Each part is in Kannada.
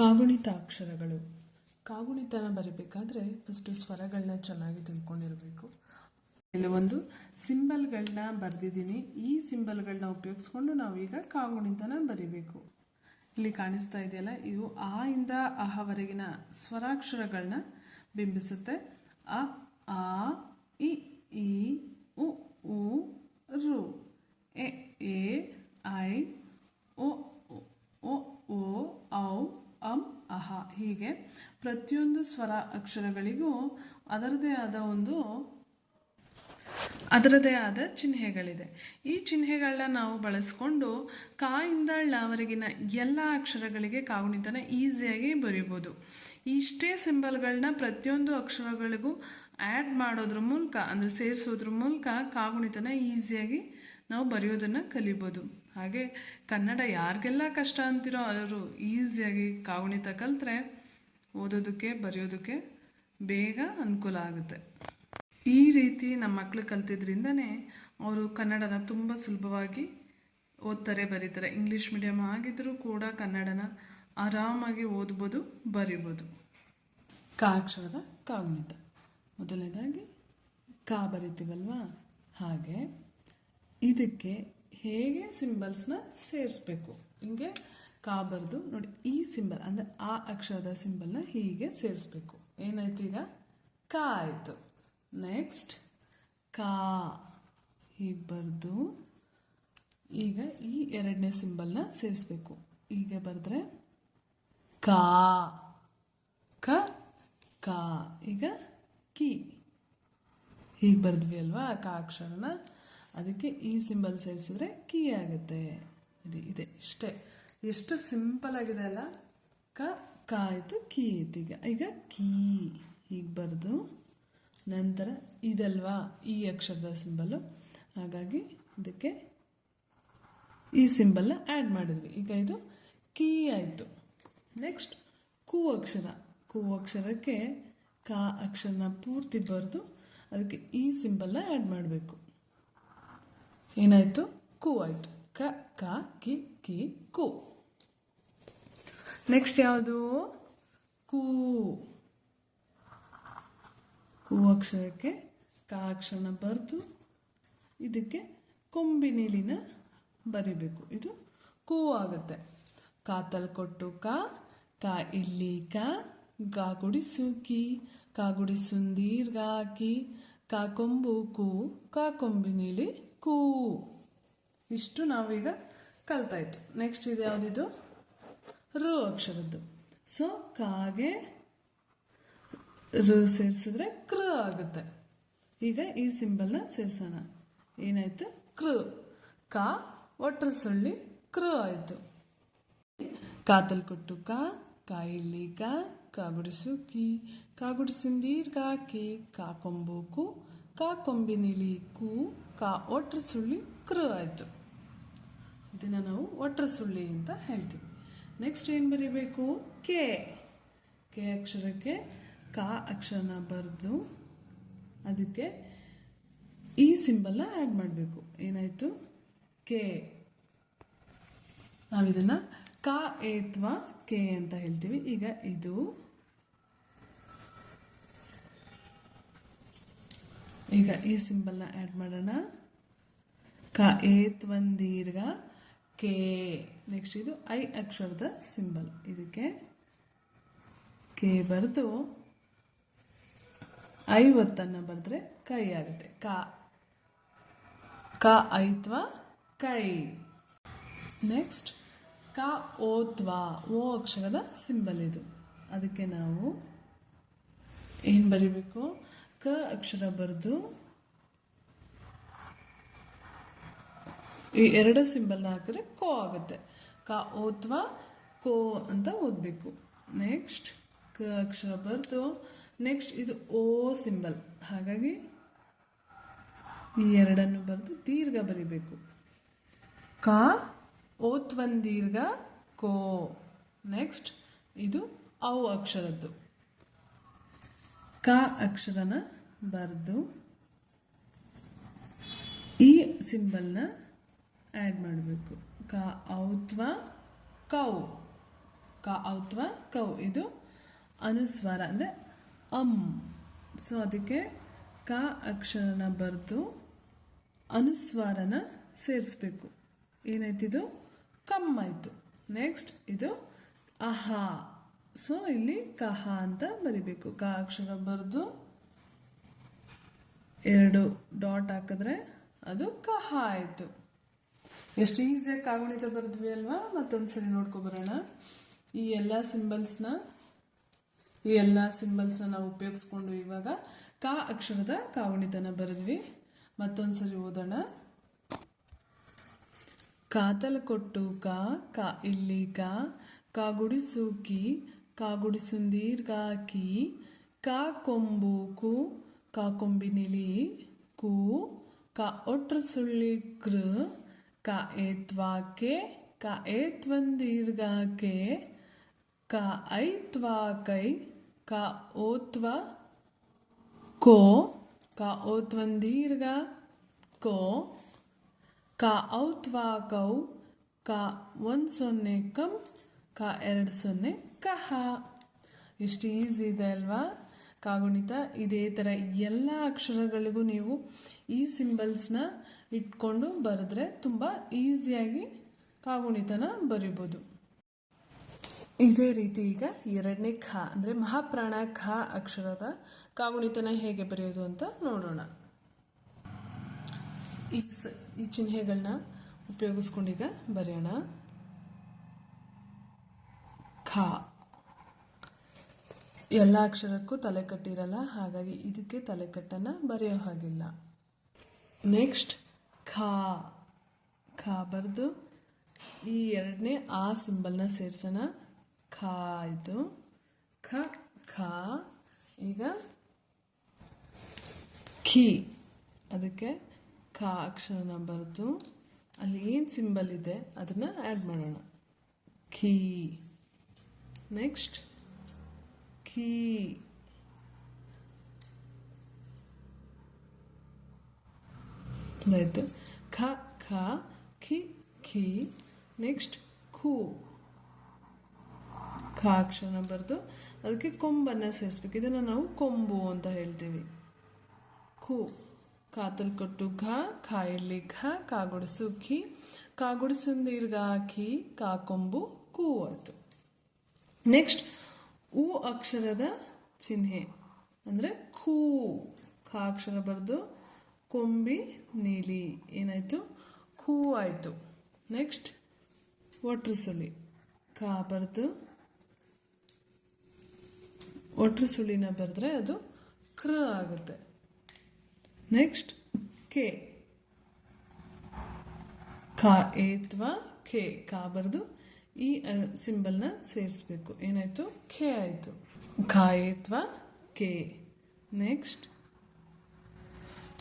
ಕಾಗುಣಿತ ಅಕ್ಷರಗಳು ಕಾಗುಣಿತನ ಬರಿಬೇಕಾದ್ರೆ ಫಸ್ಟು ಸ್ವರಗಳನ್ನ ಚೆನ್ನಾಗಿ ತಿಳ್ಕೊಂಡಿರಬೇಕು. ಕೆಲವೊಂದು ಸಿಂಬಲ್ಗಳನ್ನ ಬರೆದಿದ್ದೀನಿ. ಈ ಸಿಂಬಲ್ಗಳನ್ನ ಉಪಯೋಗಿಸ್ಕೊಂಡು ನಾವೀಗ ಕಾಗುಣಿತನ ಬರಿಬೇಕು. ಇಲ್ಲಿ ಕಾಣಿಸ್ತಾ ಇದೆಯಲ್ಲ, ಇವು ಆ ಇಂದ ಅಹವರೆಗಿನ ಸ್ವರಾಕ್ಷರಗಳನ್ನ ಬಿಂಬಿಸುತ್ತೆ. ಅ, ಆ, ಇ, ಈ, ಉ ಉ, ರು. ಎ ಐ ಓ ಒ, ಓ, ಔ ಅಂ, ಅಹ ಹೀಗೆ ಪ್ರತಿಯೊಂದು ಸ್ವರ ಅಕ್ಷರಗಳಿಗೂ ಅದರದೇ ಆದ ಒಂದು ಅದರದೇ ಆದ ಚಿಹ್ನೆಗಳಿದೆ. ಈ ಚಿಹ್ನೆಗಳನ್ನ ನಾವು ಬಳಸ್ಕೊಂಡು ಕಾಯಿಂದ ಳವರೆಗಿನ ಎಲ್ಲ ಅಕ್ಷರಗಳಿಗೆ ಕಾಗುಣಿತನ ಈಸಿಯಾಗಿ ಬರೀಬೋದು. ಇಷ್ಟೇ ಸಿಂಬಲ್ಗಳನ್ನ ಪ್ರತಿಯೊಂದು ಅಕ್ಷರಗಳಿಗೂ ಆ್ಯಡ್ ಮಾಡೋದ್ರ ಮೂಲಕ, ಅಂದರೆ ಸೇರಿಸೋದ್ರ ಮೂಲಕ ಕಾಗುಣಿತನ ಈಸಿಯಾಗಿ ನಾವು ಬರೆಯೋದನ್ನು ಕಲಿಬೋದು. ಹಾಗೆ ಕನ್ನಡ ಯಾರಿಗೆಲ್ಲ ಕಷ್ಟ ಅಂತಿರೋ ಅವರು ಈಸಿಯಾಗಿ ಕಾಗುಣಿತ ಕಲಿತ್ರೆ ಓದೋದಕ್ಕೆ, ಬರೆಯೋದಕ್ಕೆ ಬೇಗ ಅನುಕೂಲ ಆಗುತ್ತೆ. ಈ ರೀತಿ ನಮ್ಮ ಮಕ್ಕಳು ಕಲ್ತಿದ್ರಿಂದನೇ ಅವರು ಕನ್ನಡನ ತುಂಬ ಸುಲಭವಾಗಿ ಓದ್ತಾರೆ, ಬರೀತಾರೆ. ಇಂಗ್ಲೀಷ್ ಮೀಡಿಯಮ್ ಆಗಿದ್ರೂ ಕೂಡ ಕನ್ನಡನ ಆರಾಮಾಗಿ ಓದ್ಬೋದು, ಬರಿಬೋದು. ಕಾಕ್ಷರದ ಕಾಗುಣಿತ. ಮೊದಲನೇದಾಗಿ ಕಾ ಬರಿತೀವಲ್ವಾ? ಹಾಗೆ. ಇದಕ್ಕೆ ಹೇಗೆ ಸಿಂಬಲ್ಸ್ನ ಸೇರಿಸ್ಬೇಕು? ಹಿಂಗೆ ಕಾ ಬರೆದು ನೋಡಿ, ಈ ಸಿಂಬಲ್ ಅಂದರೆ ಆ ಅಕ್ಷರದ ಸಿಂಬಲ್ನ ಹೀಗೆ ಸೇರಿಸ್ಬೇಕು. ಏನಾಯ್ತು ಈಗ? ಕ ಆಯಿತು. ನೆಕ್ಸ್ಟ್ ಕಾ ಹೀಗೆ ಬರೆದು ಈಗ ಈ ಎರಡನೇ ಸಿಂಬಲ್ನ ಸೇರಿಸ್ಬೇಕು. ಹೀಗೆ ಬರೆದ್ರೆ ಕಾ, ಕ, ಕಾ, ಈಗ ಕಿ. ಹೀಗೆ ಬರೆದ್ವಿ ಅಲ್ವಾ? ಕಾ ಅಕ್ಷರನ. ಅದಕ್ಕೆ ಈ ಸಿಂಬಲ್ ಸೇರಿಸಿದ್ರೆ ಕೀ ಆಗುತ್ತೆ. ಇದೆ. ಇಷ್ಟೇ. ಎಷ್ಟು ಸಿಂಪಲ್ ಆಗಿದೆ ಅಲ್ಲ? ಕ ಕ ಆಯಿತು ಕೀ ಆಯ್ತು. ಈಗ ಈಗ ಕೀ ಹೀಗೆ ಬರೆದು ನಂತರ ಇದಲ್ವಾ? ಈ ಅಕ್ಷರದ ಸಿಂಬಲ್ಲು ಹಾಗಾಗಿ ಇದಕ್ಕೆ ಈ ಸಿಂಬಲ್ನ ಆ್ಯಡ್ ಮಾಡಿದ್ವಿ. ಈಗ ಇದು ಕೀ ಆಯಿತು. ನೆಕ್ಸ್ಟ್ ಕು ಅಕ್ಷರ. ಕು ಅಕ್ಷರಕ್ಕೆ ಕ ಅಕ್ಷರನ ಪೂರ್ತಿ ಬರೆದು ಅದಕ್ಕೆ ಈ ಸಿಂಬಲ್ನ ಆ್ಯಡ್ ಮಾಡಬೇಕು. ಏನಾಯಿತು? ಕೂ ಆಯಿತು. ಕ ಕ, ಕಿ ಕಿ, ಕು. ನೆಕ್ಸ್ಟ್ ಯಾವುದು? ಕೂ. ಕೂ ಅಕ್ಷರಕ್ಕೆ ಕ ಅಕ್ಷರನ ಬರೆದು ಇದಕ್ಕೆ ಕೊಂಬಿನೀಲಿನ ಬರಿಬೇಕು. ಇದು ಕೂ ಆಗುತ್ತೆ. ಕಾತಲ್ ಕೊಟ್ಟು ಕ ಕ ಇಲ್ಲಿ ಕ, ಗಾ ಗುಡಿಸು ಕಿ, ಕಾ ಗುಡಿಸು ದೀರ್ಘ ಕಾ ಕೊಂಬು ಕೂ, ಕಾ ಕೊಂಬಿನೀಲಿ ಕೂ ಇಷ್ಟು ನಾವೀಗ ಕಲ್ತಾಯ್ತು ನೆಕ್ಸ್ಟ್ ಇದು ಯಾವುದಿದು? ರು ಅಕ್ಷರದ್ದು. ಸೊ ಕಾಗೆ ರು ಸೇರಿಸಿದ್ರೆ ಕೃ ಆಗುತ್ತೆ. ಈಗ ಈ ಸಿಂಬಲ್ನ ಸೇರಿಸೋಣ. ಏನಾಯ್ತು? ಕೃ. ಕಾ ಒಟ್ಟರು ಸೊಳ್ಳಿ ಕೃ ಆಯಿತು. ಕಾತಲ್ ಕೊಟ್ಟು ಕಾ ಕಾಯಿಲ್ಲಿ ಕಾ ಕಾಗುಡಿಸು ಕಿ ಕಾಗುಡಿಸಿನ ದೀರ್ಘ ಕಿ ಕಾ ಕು ಒಟ್ರ ಸುಳ್ಳಿ ಕೃ ಆಯಿತು. ಇದನ್ನು ನಾವು ಒಟ್ರ ಸುಳ್ಳಿ ಅಂತ ಹೇಳ್ತೀವಿ. ನೆಕ್ಸ್ಟ್ ಏನು ಬರೀಬೇಕು? ಕೆ. ಕೆ ಅಕ್ಷರಕ್ಕೆ ಕಾ ಅಕ್ಷರನ ಬರೆದು ಅದಕ್ಕೆ ಈ ಸಿಂಬಲ್ನ ಆ್ಯಡ್ ಮಾಡಬೇಕು. ಏನಾಯಿತು? ಕೆ. ನಾವಿದನ್ನು ಕಾ, ಏತ್ವ, ಕೆ ಅಂತ ಹೇಳ್ತೀವಿ. ಈಗ ಇದು ಈಗ ಈ ಸಿಂಬಲ್ನ ಆ್ಯಡ್ ಮಾಡೋಣ. ಕ ಏತ್ ಒಂದು ದೀರ್ಘ, ಕೆ. ನೆಕ್ಸ್ಟ್ ಇದು ಐ ಅಕ್ಷರದ ಸಿಂಬಲ್ ಇದಕ್ಕೆ. ಕೆ ಬರೆದು ಐವತ್ತನ್ನು ಬರೆದ್ರೆ ಕೈ ಆಗುತ್ತೆ. ಕ. ಕ ಐತ್ವ ಕೈ. ನೆಕ್ಸ್ಟ್ ಕ ಓತ್ವ ಓ ಅಕ್ಷರದ ಸಿಂಬಲ್ ಇದು. ಅದಕ್ಕೆ ನಾವು ಏನು ಬರಿಬೇಕು? ಕ ಅಕ್ಷರ ಬರೆದು ಈ ಎರಡು ಸಿಂಬಲ್ನ ಹಾಕಿದ್ರೆ ಕೋ ಆಗುತ್ತೆ. ಕ ಓತ್ವ ಕೋ ಅಂತ ಓದಬೇಕು. ನೆಕ್ಸ್ಟ್ ಕ ಅಕ್ಷರ ಬರೆದು ನೆಕ್ಸ್ಟ್ ಇದು ಓ ಸಿಂಬಲ್ ಹಾಗಾಗಿ ಈ ಎರಡನ್ನು ಬರೆದು ದೀರ್ಘ ಬರಿಬೇಕು. ಕ ಓತ್ವನ್ ದೀರ್ಘ, ಕೋ. ನೆಕ್ಸ್ಟ್ ಇದು ಔ ಅಕ್ಷರದ್ದು. ಕ ಅಕ್ಷರನ ಬರೆದು ಈ ಸಿಂಬಲ್ನ ಆ್ಯಡ್ ಮಾಡಬೇಕು. ಕ ಔತ್ವ ಕೌ. ಕ ಔತ್ವ ಕೌ. ಇದು ಅನುಸ್ವಾರ, ಅಂದರೆ ಅಮ್ ಸೊ ಅದಕ್ಕೆ ಕ ಅಕ್ಷರನ ಬರೆದು ಅನುಸ್ವಾರನ ಸೇರಿಸ್ಬೇಕು. ಏನಾಯ್ತಿದು ಕಮ್ಮಾಯಿತು. ನೆಕ್ಸ್ಟ್ ಇದು ಅಹ. ಸೊ ಇಲ್ಲಿ ಕಹ ಅಂತ ಬರಿಬೇಕು. ಕ ಅಕ್ಷರ ಬರೆದು ಎರಡು ಡಾಟ್ ಹಾಕಿದ್ರೆ ಅದು ಕಹ ಆಯಿತು. ಎಷ್ಟು ಈಸಿಯಾಗಿ ಕಾಗುಣಿತ ಬರೆದ್ವಿ ಅಲ್ವಾ? ಮತ್ತೊಂದ್ಸರಿ ನೋಡ್ಕೊಬರೋಣ ಈ ಎಲ್ಲ ಸಿಂಬಲ್ಸ್ನ ಈ ಎಲ್ಲ ಸಿಂಬಲ್ಸ್ನ ನಾವು ಉಪಯೋಗಿಸ್ಕೊಂಡು ಇವಾಗ ಕ ಅಕ್ಷರದ ಕಾಗುಣಿತನ ಬರೆದ್ವಿ. ಮತ್ತೊಂದ್ಸರಿ ಓದೋಣ. ಕಾತಲ ಕೊಟ್ಟು ಕ ಕ ಇಲ್ಲಿ ಕ ಕ ಸೂಕಿ ಕ ಗುಡಿಸು ದೀರ್ಘ ಕಿ ಕ ಕೊಂಬು ಕು ಕ ಕೊಂಬಿನಿಲಿ ಕು ಕ ಒಟ್ರ ಸುಳ್ಳಿ ಕೃ ಕ ಏತ್ವಾ ಕೆ ಕ ಏತ್ವಂದೀರ್ಘ ಕೆ ಕ ಐತ್ವಾ ಕೈ ಕ ಓತ್ವ ಕೋ ಕ ಓತ್ವಂದೀರ್ಘ ಕೋ ಕ ಔತ್ವಾ ಕೌ ಎರಡು ಸೊನ್ನೆ. ಕಹ. ಎಷ್ಟು ಈಸಿ ಇದೆ ಅಲ್ವಾ? ಕಾಗುಣಿತ, ಇದೇ ಥರ ಎಲ್ಲ ಅಕ್ಷರಗಳಿಗೂ ನೀವು ಈ ಸಿಂಬಲ್ಸ್ನ ಇಟ್ಕೊಂಡು ಬರೆದ್ರೆ ತುಂಬ ಈಸಿಯಾಗಿ ಕಾಗುಣಿತನ ಬರಿಬೋದು. ಇದೇ ರೀತಿ ಈಗ ಎರಡನೇ ಖ, ಅಂದರೆ ಮಹಾಪ್ರಾಣ ಖ ಅಕ್ಷರದ ಕಾಗುಣಿತನ ಹೇಗೆ ಬರೆಯೋದು ಅಂತ ನೋಡೋಣ. ಈ ಸ, ಈ ಚಿಹ್ನೆಗಳನ್ನ ಉಪಯೋಗಿಸ್ಕೊಂಡೀಗ ಬರೆಯೋಣ. ಖ ಎಲ್ಲ ಅಕ್ಷರಕ್ಕೂ ತಲೆ ಕಟ್ಟಿರಲ್ಲ, ಹಾಗಾಗಿ ಇದಕ್ಕೆ ತಲೆ ಕಟ್ಟನ್ನು ಬರೆಯೋ ಹಾಗಿಲ್ಲ. ನೆಕ್ಸ್ಟ್ ಖ. ಖ ಬರೆದು ಈ ಎರಡನೇ ಆ ಸಿಂಬಲ್ನ ಸೇರ್ಸೋಣ. ಖ ಆಯಿತು. ಖ ಖ. ಈಗ ಖಿ. ಅದಕ್ಕೆ ಖ ಅಕ್ಷರನ ಬರೆದು ಅಲ್ಲಿ ಏನು ಸಿಂಬಲ್ ಇದೆ, ಅದನ್ನು ಆ್ಯಡ್ ಮಾಡೋಣ. ಖೀ. ನೆಕ್ಸ್ಟ್ ಕೀ ಆಯಿತು ಖ ಖ ಖಿ ಖಿ ನೆಕ್ಸ್ಟ್ ಖೂ ಖ ಅಕ್ಷರನ ಬರೆದು. ಅದಕ್ಕೆ ಕೊಂಬನ್ನು ಸೇರಿಸ್ಬೇಕು. ಇದನ್ನು ನಾವು ಕೊಂಬು ಅಂತ ಹೇಳ್ತೀವಿ. ಖೂ ಕಾತಲ್ ಕೊಟ್ಟು ಘ, ಖ ಇಲ್ಲಿ ಘ ಕಾಗೊಡಿಸು ಖಿ ಕಾಗೊಡಿಸು ದೀರ್ಘ ಖಿ ಕಾಕೊಂಬು ಕೂ ಆಯ್ತು ನೆಕ್ಸ್ಟ್ ಉ ಅಕ್ಷರದ ಚಿಹ್ನೆ, ಅಂದರೆ ಖೂ. ಖ ಅಕ್ಷರ ಬರೆದು ಕೊಂಬಿ ನೀಲಿ, ಏನಾಯಿತು? ಖೂ ಆಯಿತು. ನೆಕ್ಸ್ಟ್ ಒಟ್ರು ಸುಳಿ ಕಾ ಬರೆದು ಒಟ್ರು ಸುಳಿನ ಬರೆದ್ರೆ ಅದು ಕೃ ಆಗುತ್ತೆ. ನೆಕ್ಸ್ಟ್ ಕೆ. ಖ ಏತ್ವ ಕೆ? ಕಾ ಬರೆದು ಈ ಸಿಂಬಲ್ನ ಸೇರಿಸ್ಬೇಕು. ಏನಾಯಿತು? ಖೆ ಆಯಿತು. ಖಾಯತ್ವ ಕೆ. ನೆಕ್ಸ್ಟ್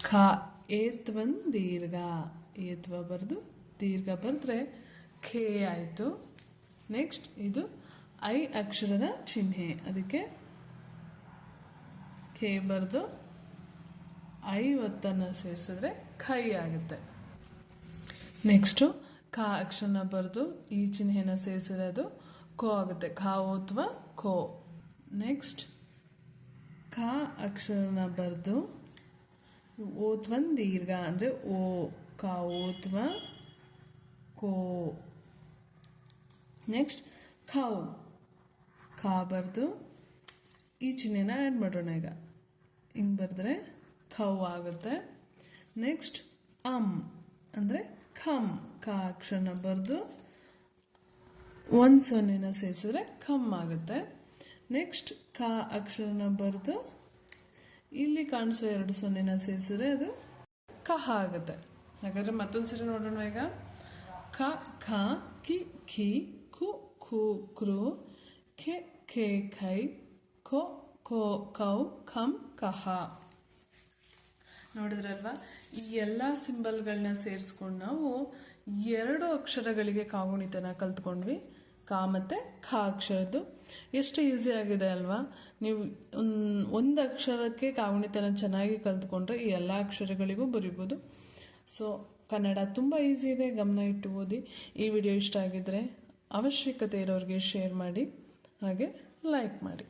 ಖ ಏತ್ವನ್ ದೀರ್ಘ. ಏತ್ವ ಬರೆದು ದೀರ್ಘ ಬರೆದ್ರೆ ಖೆ ಆಯಿತು. ನೆಕ್ಸ್ಟ್ ಇದು ಐ ಅಕ್ಷರದ ಚಿಹ್ನೆ. ಅದಕ್ಕೆ ಖೆ ಬರೆದು ಐ ಒತ್ತನ್ನು ಸೇರಿಸಿದ್ರೆ ಖೈ ಆಗುತ್ತೆ. ನೆಕ್ಸ್ಟು ಖ ಅಕ್ಷರನ ಬರೆದು, ಈ ಚಿಹ್ನೆಯನ್ನು ಸೇರಿಸಿರೋದು ಖೋ ಆಗುತ್ತೆ. ಖಾ ಓತ್ವ ಖೋ. ನೆಕ್ಸ್ಟ್ ಖ ಅಕ್ಷರನ ಬರೆದು ಓತ್ವನ್ ದೀರ್ಘ, ಅಂದರೆ ಓ ಕ ಓತ್ವ ಕೋ ನೆಕ್ಸ್ಟ್ ಖೌ ಖಾ ಬರೆದು, ಈ ಚಿಹ್ನೆನ ಆ್ಯಡ್ ಮಾಡೋಣ ಈಗ. ಹಿಂಗೆ ಬರೆದ್ರೆ ಖೌ ಆಗುತ್ತೆ. ನೆಕ್ಸ್ಟ್ ಅಮ್ ಅಂದರೆ ಖಮ್ ಕ ಅಕ್ಷರನ ಬರೆದು ಒಂದು ಸೊನ್ನೆನ ಸೇರಿಸಿದ್ರೆ ಕಮ್ ಆಗುತ್ತೆ. ನೆಕ್ಸ್ಟ್ ಕ ಅಕ್ಷರನ ಬರೆದು ಇಲ್ಲಿ ಕಾಣಿಸೋ ಎರಡು ಸೊನ್ನೆನ ಸೇರಿಸಿದ್ರೆ ಅದು ಕಹ ಆಗುತ್ತೆ. ಹಾಗಾದ್ರೆ ಮತ್ತೊಂದು ಸರಿ ನೋಡೋಣ ಈಗ. ಕ, ಖ, ಕಿ, ಖಿ, ಖು ಖು, ಕೃ, ಖೆ ಖೆ, ಖೈ, ಖೋ ಖೋ, ಕೌ ಖಮ್ ಕಹ. ನೋಡಿದ್ರಲ್ವಾ? ಈ ಎಲ್ಲ ಸಿಂಬಲ್ಗಳನ್ನ ಸೇರಿಸ್ಕೊಂಡು ನಾವು ಎರಡು ಅಕ್ಷರಗಳಿಗೆ ಕಾಗುಣಿತನ ಕಲ್ತ್ಕೊಂಡ್ವಿ. ಕಾ ಮತ್ತು ಖ ಅಕ್ಷರದ್ದು. ಎಷ್ಟು ಈಸಿ ಆಗಿದೆ ಅಲ್ವಾ? ನೀವು ಒಂದು ಅಕ್ಷರಕ್ಕೆ ಕಾಗುಣಿತನ ಚೆನ್ನಾಗಿ ಕಲ್ತ್ಕೊಂಡ್ರೆ ಈ ಎಲ್ಲ ಅಕ್ಷರಗಳಿಗೂ ಬರಿಬೋದು. ಸೊ ಕನ್ನಡ ತುಂಬ ಈಸಿ ಇದೆ. ಗಮನ ಇಟ್ಟು ಓದಿ. ಈ ವಿಡಿಯೋ ಇಷ್ಟ ಆಗಿದ್ರೆ ಅವಶ್ಯಕತೆ ಇರೋರಿಗೆ ಶೇರ್ ಮಾಡಿ. ಹಾಗೆ ಲೈಕ್ ಮಾಡಿ.